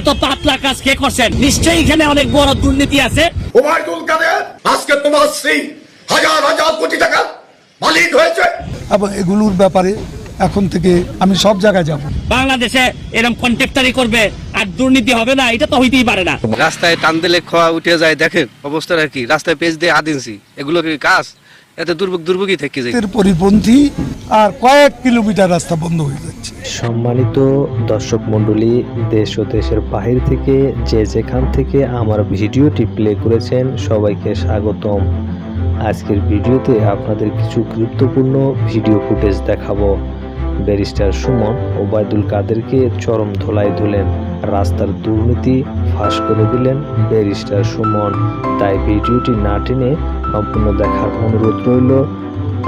এত পাতলা কাজ কে করছেন? নিশ্চয়ই এখানে অনেক বড় দুর্নীতি আছে। ওবায়দুল কাদের আজকে তোমার স্ত্রী হাজার হাজার কোটি টাকা মালিক হয়েছে। এবং এগুলোর ব্যাপারে এখন থেকে আমি সব জায়গায় যাব। বাংলাদেশে এরকম কন্ট্রাক্টারি করবে আর দুর্নীতি হবে না এটা তো হইতেই পারে না। রাস্তায় টান দিলে খোয়া উঠে যায় দেখেন অবস্থাটা কি? রাস্তায় পেজ দিয়ে আদিনছি এগুলো কি কাজ? এতে দুর্ভোগ দুর্ভোগই থেকে যায়। এর পরিপন্থী আর কয়েক কিলোমিটার রাস্তা বন্ধ হয়ে যাচ্ছে। সম্মানিত দর্শক মণ্ডলী দেশ ও দেশের বাহির থেকে যে যেখান থেকে আমার ভিডিওটি প্লে করেছেন সবাইকে স্বাগতম। আজকের ভিডিওতে আপনাদের কিছু গুরুত্বপূর্ণ ভিডিও ফুটেজ দেখাবো। ব্যারিস্টার সুমন ওবায়দুল কাদেরকে চরম ধোলাই ধুলেন। রাস্তার দুর্নীতি ফাঁস করে দিলেন ব্যারিস্টার সুমন। তাই ভিডিওটি না টেনে সম্পূর্ণ দেখার অনুরোধ রইল।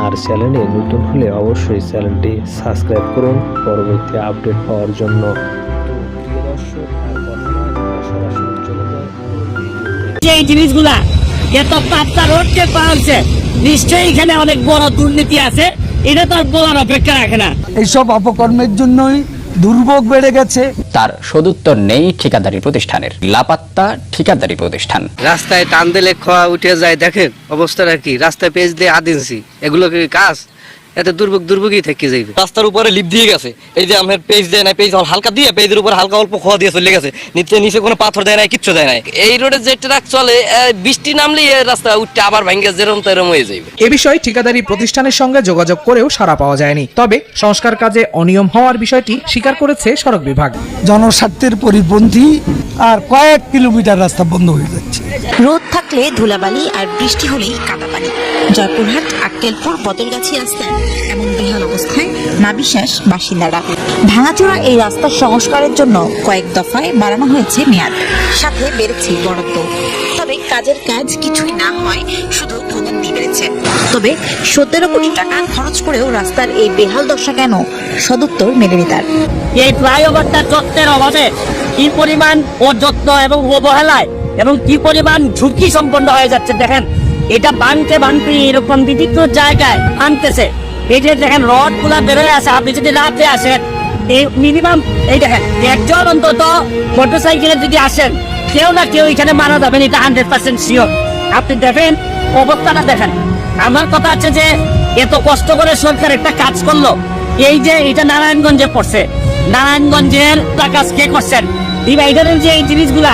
আর চ্যানেলে নতুন হলে অবশ্যই চ্যানেলটি সাবস্ক্রাইব করুন পরবর্তী আপডেট পাওয়ার জন্য। এই জিনিসগুলা এত পাতলা রোড কে পাওয়া নিশ্চয়ই এখানে অনেক বড় দুর্নীতি আছে এটা তো আর বলার অপেক্ষা রাখে না। এইসব অপকর্মের জন্যই দুর্ভোগ বেড়ে গেছে। তার সদুত্তর নেই ঠিকাদারি প্রতিষ্ঠানের। লাপাত্তা ঠিকাদারি প্রতিষ্ঠান। রাস্তায় টান দিলে খোয়া উঠে যায় দেখেন অবস্থাটা কি? রাস্তায় পেজ দিয়ে আদিনছি। এগুলো কি কাজ? এতে দুর্ভোগ দুর্ভোগই থেকে যাইবে। রাস্তার উপরে লিপ দিয়ে গেছে। এই যে আমার পেজ দেয় না পেজ হালকা দিয়ে পেজের উপর হালকা অল্প খোয়া দিয়ে চলে গেছে। নিচে নিচে কোনো পাথর দেয় না কিচ্ছু দেয় না এই রোডে যে ট্রাক চলে বৃষ্টি নামলে এই রাস্তা উঠতে আবার ভাঙ্গে যেরম তেরম হয়ে যাবে এ বিষয়ে ঠিকাদারি প্রতিষ্ঠানের সঙ্গে যোগাযোগ করেও সাড়া পাওয়া যায়নি। তবে সংস্কার কাজে অনিয়ম হওয়ার বিষয়টি স্বীকার করেছে সড়ক বিভাগ। জনস্বার্থের পরিপন্থী আর কয়েক কিলোমিটার রাস্তা বন্ধ হয়ে যাচ্ছে। রোদ থাকলে ধুলাবালি আর বৃষ্টি হলেই কাদা পানি জয়পুরহাট, আক্কেলপুর বদলগাছি রাস্তায় এমন বেহাল অবস্থায় নাবিশ্বাস বাসিন্দারা। ভাঙাচোরা এই রাস্তার সংস্কারের জন্য কয়েক দফায় বাড়ানো হয়েছে মেয়াদ, সাথে বেড়েছে বরাদ্দ। তবে কাজের কাজ কিছুই না হয় শুধু ভোগান্তি বেড়েছে। তবে সতেরো কোটি টাকা খরচ করেও রাস্তার এই বেহাল দশা কেন সদুত্তর মেলেনি তার। এই ফ্লাইওভারটা যত্নের অভাবে কি পরিমাণ অযত্ন এবং অবহেলায় এবং কি পরিমাণ ঝুঁকি সম্পন্ন হয়ে যাচ্ছে, দেখেন। এটা বানতে বানতে এরকম বিভিন্ন জায়গায় আনতেছে। এই যে দেখেন রডগুলা বেরোয় আছে, আপনি যদি রাতে আসেন, এই মিনিমাম এই দেখেন, একজন অন্তত মোটর সাইকেলে যদি আসেন, কেউ না কেউ এখানে মারা যাবেন, এটা হান্ড্রেড পার্সেন্ট শিওর আপনি দেখেন, অবস্থাটা দেখেন। আমার কথা আছে যে, এত কষ্ট করে সরকার একটা কাজ করল। এই যে এটা নারায়ণগঞ্জে পড়ছে। নারায়ণগঞ্জের কাজ কে করছেন? ডিভাইডারের যে এই জিনিসগুলা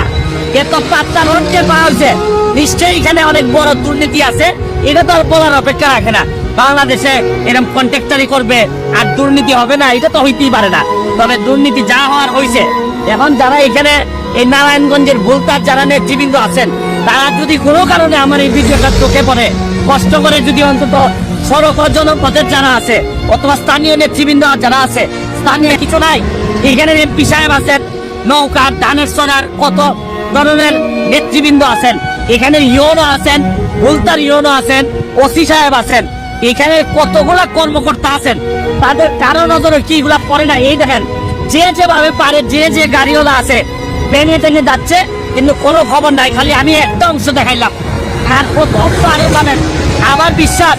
নিশ্চয়ই এখানে অনেক বড় দুর্নীতি আছে। এটা তো অপেক্ষা বাংলাদেশে করবে আর দুর্নীতি হবে না, এটা তো হইতেই পারে না। তবে দুর্নীতি যা হওয়ার যারা এখানে এই নারায়ণগঞ্জের ভুলতার যারা নেতৃবৃন্দ আছেন, তারা যদি কোনো কারণে আমার এই ভিডিওটা চোখে পড়ে, কষ্ট করে যদি অন্তত সড়ক জনপথের যারা আছে, অথবা স্থানীয় নেতৃবৃন্দ যারা আছে, স্থানীয় কিছু নাই। এখানে এমপি সাহেব আছেন নৌকা ধানের সোনার কত ধরনের নেতৃবৃন্দ আছেন, এখানে ইউনো আছেন ভুলতার ইউনো আছেন, ওসি সাহেব আছেন, এখানে কতগুলা কর্মকর্তা আছেন, তাদের কারও নজরে কি এগুলা পড়ে না? এই দেখেন, যে যেভাবে পারে, যে যে গাড়িওয়ালা আছে বেনে টেনে যাচ্ছে, কিন্তু কোনো খবর নাই, খালি আমি একটা অংশ দেখাইলাম। আর প্রথম তো আরও জানেন? আমার বিশ্বাস,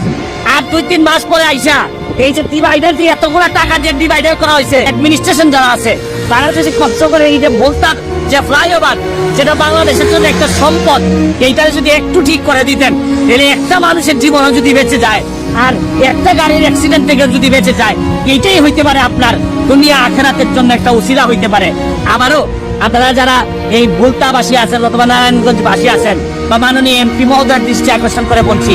আর দুই তিন মাস পরে আইসা, এই যে ডিভাইডার দিয়ে এতগুলো টাকা যে ডিভাইডার করা হয়েছে অ্যাডমিনিস্ট্রেশন যারা আছে, তারা যদি কষ্ট করে এই যে বলতাম যে ফ্লাইওভার, যেটা বাংলাদেশের জন্য একটা সম্পদ এইটা যদি একটু ঠিক করে দিতেন, তাহলে একটা মানুষের জীবনও যদি বেঁচে যায়, আর একটা গাড়ির অ্যাক্সিডেন্ট থেকে যদি বেঁচে যায়, এইটাই হইতে পারে আপনার দুনিয়া আখেরাতের জন্য একটা উসিলা হইতে পারে। আবারও আপনারা যারা এই ভুলতাবাসী আছেন অথবা নারায়ণগঞ্জ বাসী আছেন, বা মাননীয় এমপি মহোদয়ের দৃষ্টি আকর্ষণ করে বলছি,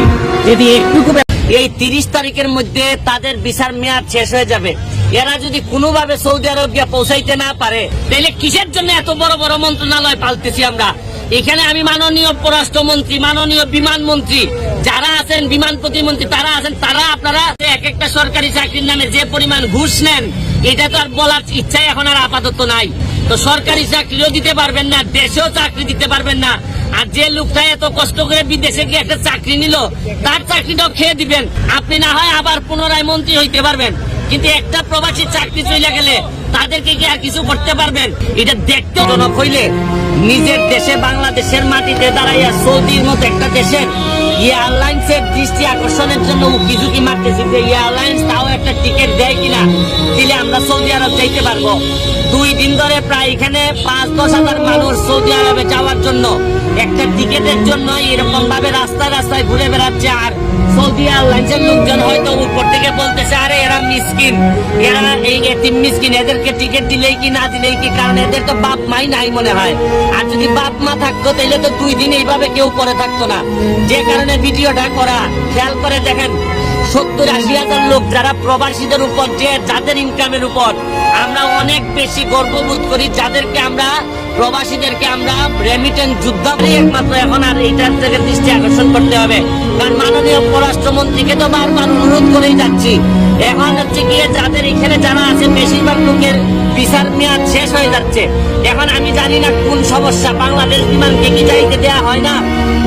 যদি একটুকু এই তিরিশ তারিখের মধ্যে তাদের বিচার মেয়াদ শেষ হয়ে যাবে এরা যদি কোনোভাবে সৌদি আরব গিয়ে পৌঁছাইতে না পারে, তাহলে কিসের জন্য এত বড় বড় মন্ত্রণালয় পালতেছি আমরা? এখানে আমি মাননীয় পররাষ্ট্রমন্ত্রী, মাননীয় বিমান মন্ত্রী, যারা আছেন বিমান প্রতিমন্ত্রী, তারা আছেন, তারা আপনারা এক একটা সরকারি চাকরির নামে যে পরিমাণ ঘুষ নেন, এটা তো আর বলার ইচ্ছাই এখন আর আপাতত নাই। তো সরকারি চাকরিও দিতে পারবেন না, দেশেও চাকরি দিতে পারবেন না। আর যে লোকটা এত কষ্ট করে বিদেশে গিয়ে একটা চাকরি নিল, তার চাকরিটাও খেয়ে দিবেন। আপনি না হয় আবার পুনরায় মন্ত্রী হইতে পারবেন। কিন্তু একটা প্রবাসী চাকরি চলে গেলে তাদেরকে কি আর কিছু করতে পারবেন? এটা দেখতে জনক হইলে নিজের দেশে বাংলাদেশের মাটিতে দাঁড়াইয়া সৌদির মতো একটা দেশের এয়ারলাইন্সের দৃষ্টি আকর্ষণের জন্য কিছু কি মারতেছি যে এয়ারলাইন্স তাও একটা টিকিট দেয় কিনা? দিলে আমরা সৌদি আরব যাইতে পারব। দুই দিন ধরে প্রায় এখানে পাঁচ, দশ হাজার মানুষ সৌদি আরবে যাওয়ার জন্য। একটা টিকেটের জন্য এরকম ভাবে রাস্তায় রাস্তায় ঘুরে বেড়াচ্ছে আর সৌদি এয়ারলাইন্সের লোকজন হয়তো উপর থেকে বলতেছে, আরে, এরা মিসকিন। এরা এই এতিম মিসকিন। এদেরকে টিকিট দিলেই কি, না দিলেই কি? কারণ এদের তো বাপ মাই নাই মনে হয়। আর যদি বাপ মা থাকতো তাহলে তো দুই দিন এইভাবে কেউ পরে থাকতো না। যে কারণে ভিডিওটা করা, খেয়াল করে দেখেন, সত্তর আশি হাজার লোক যারা প্রবাসীদের উপর, যে যাদের ইনকামের উপর আমরা অনেক বেশি গর্ববোধ করি যাদেরকে আমরা, প্রবাসীদেরকে আমরা রেমিটেন্স যুদ্ধ একমাত্র এখন আর এইটার থেকে দৃষ্টি আকর্ষণ করতে হবে। কারণ মাননীয় পররাষ্ট্রমন্ত্রীকে তো বারবার অনুরোধ করেই যাচ্ছি। এখন হচ্ছে গিয়ে যাদের এখানে যারা আছে, বেশিরভাগ লোকের ভিসার মেয়াদ শেষ হয়ে যাচ্ছে। এখন আমি জানি না কোন সমস্যা, বাংলাদেশ বিমানকে কি যাইতে দেওয়া হয় না?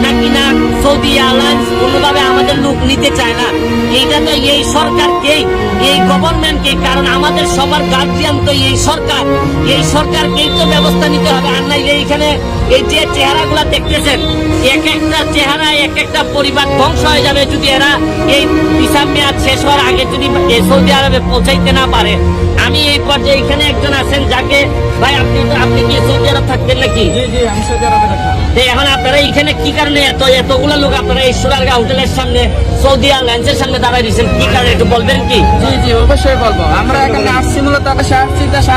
নাকি না সৌদি এয়ারলাইন্স কোনোভাবে আমাদের লোক নিতে চায় না? এইটা তো এই সরকারকেই, এই গভর্নমেন্টকে কারণ আমাদের সবার গার্জিয়ান তো এই সরকার। এই সরকারকেই তো ব্যবস্থা নিতে হবে। আর নাইলে এইখানে এই যে চেহারাগুলা দেখতেছেন, এক একটা চেহারা এক একটা পরিবার ধ্বংস হয়ে যাবে যদি এরা এই হিসাব মেয়াদ শেষ হওয়ার আগে যদি সৌদি আরবে পৌঁছাইতে না পারে। আমি এই পর্যায়ে এখানে একজন আছেন যাকে ভাই আপনি আপনি কি সৌদি আরব থাকতেন নাকি? এখন আপনারা এখানে কি কারণে এত এতগুলো লোক আপনারা এই সোনারগাঁ হোটেলের সামনে সৌদি এয়ারলাইন্সের সামনে দাঁড়ায় দিয়েছেন কি কারণে একটু বলবেন কি? জি জি অবশ্যই বলব। আমরা এখানে আসছি মূলত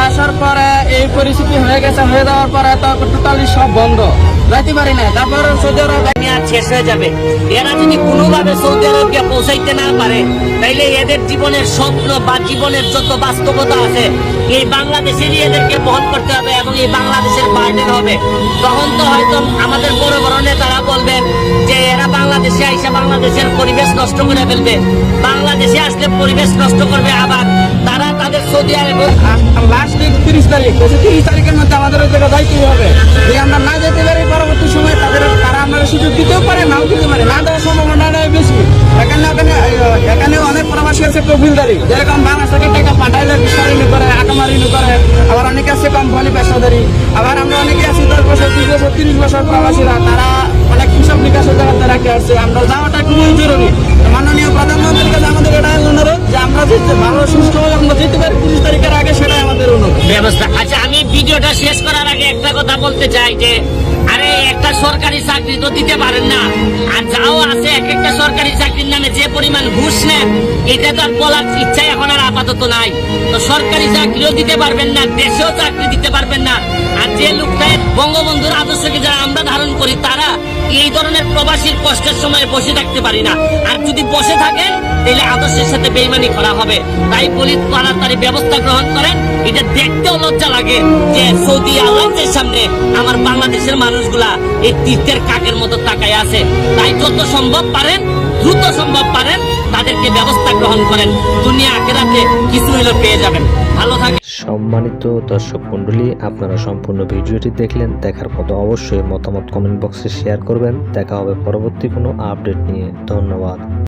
আসার পরে এই পরিস্থিতি হয়ে গেছে হয়ে যাওয়ার পরে তো টোটালি সব বন্ধ। যাইতে পারি না। তারপর সৌদি আরব মেয়াদ শেষ হয়ে যাবে। এরা যদি কোনোভাবে সৌদি আরবকে পৌঁছাইতে না পারে, তাইলে এদের জীবনের স্বপ্ন বা জীবনের যত বাস্তবতা আছে, এই বাংলাদেশেরই এদেরকে বহন করতে হবে এবং এই বাংলাদেশের বার্ডেন হবে। তখন তো হয়তো আমাদের বড় বড় আইসা বাংলাদেশের পরিবেশ নষ্ট করে ফেলবে। বাংলাদেশে আসলে পরিবেশ নষ্ট করবে আবার। তারা তাদের সৌদি আরবে লাস্ট ডেট তিরিশ তারিখ তিরিশ তারিখের মধ্যে আমাদের ওই জায়গায় যাইতেই হবে। যদি আমরা না যেতে পারি পরবর্তী সময়, তাদের তারা আমাদের সুযোগ দিতেও পারে, নাও দিতে পারে। না দেওয়ার সম্ভাবনাটাই বেশি। এখানে ওখানে এখানে অনেক প্রবাসী আছে কবিলদারি যেরকম বাংলাদেশ থেকে টাকা পাঠাইলে বিস্তারিত করে আকামারিনি করে, আবার অনেকে আছে কোম্পানি পেশাদারি। আবার আমরা অনেকে আছি, দশ বছর, বিশ বছর, তিরিশ বছর প্রবাসীরা। তারা অনেক কৃষক হিসাব নিকাশের রাখে আসছে। আমরা যাওয়াটা খুবই জরুরি মাননীয় প্রধানমন্ত্রীর কাছে আমাদের এটাই অনুরোধ যে আমরা যেতে ভালো সুস্থ হয়ে আমরা যেতে পারি। তিরিশ তারিখের আগে সেটাই আমাদের অনুরোধ। ব্যবস্থা। আচ্ছা আমি ভিডিওটা শেষ করার আগে একটা কথা বলতে চাই যে, আরে, একটা সরকারি চাকরি তো দিতে পারেন না। আর যাও আছে এক একটা সরকারি চাকরির নামে যে পরিমাণ ঘুষ নেন, এটা তো আর বলার ইচ্ছা এখন আপাতত নাই। তো সরকারি চাকরিও দিতে পারবেন না, দেশেও চাকরি দিতে পারবেন না। আর যে লোকটা বঙ্গবন্ধুর আদর্শকে যারা আমরা ধারণ করি, তারা এই ধরনের প্রবাসীর কষ্টের সময় বসে থাকতে পারি না। আর যদি বসে থাকেন, তাহলে আদর্শের সাথে বেইমানি করা হবে। তাই বলি তাড়াতাড়ি ব্যবস্থা গ্রহণ করেন। এটা দেখতেও লজ্জা লাগে যে সৌদি আরবের সামনে আমার বাংলাদেশের মানুষগুলা এই তীর্থের কাকের মতো তাকায় আছে। তাই যত সম্ভব পারেন, দ্রুত গ্রহণ করেন। দুনিয়া আখেরাতে কিছু পেয়ে যাবেন। ভালো সম্মানিত দর্শক মন্ডলী আপনারা সম্পূর্ণ ভিডিওটি দেখলেন, দেখার পর অবশ্যই মতামত কমেন্ট বক্সে শেয়ার করবেন। দেখা হবে পরবর্তী কোনো আপডেট নিয়ে। ধন্যবাদ।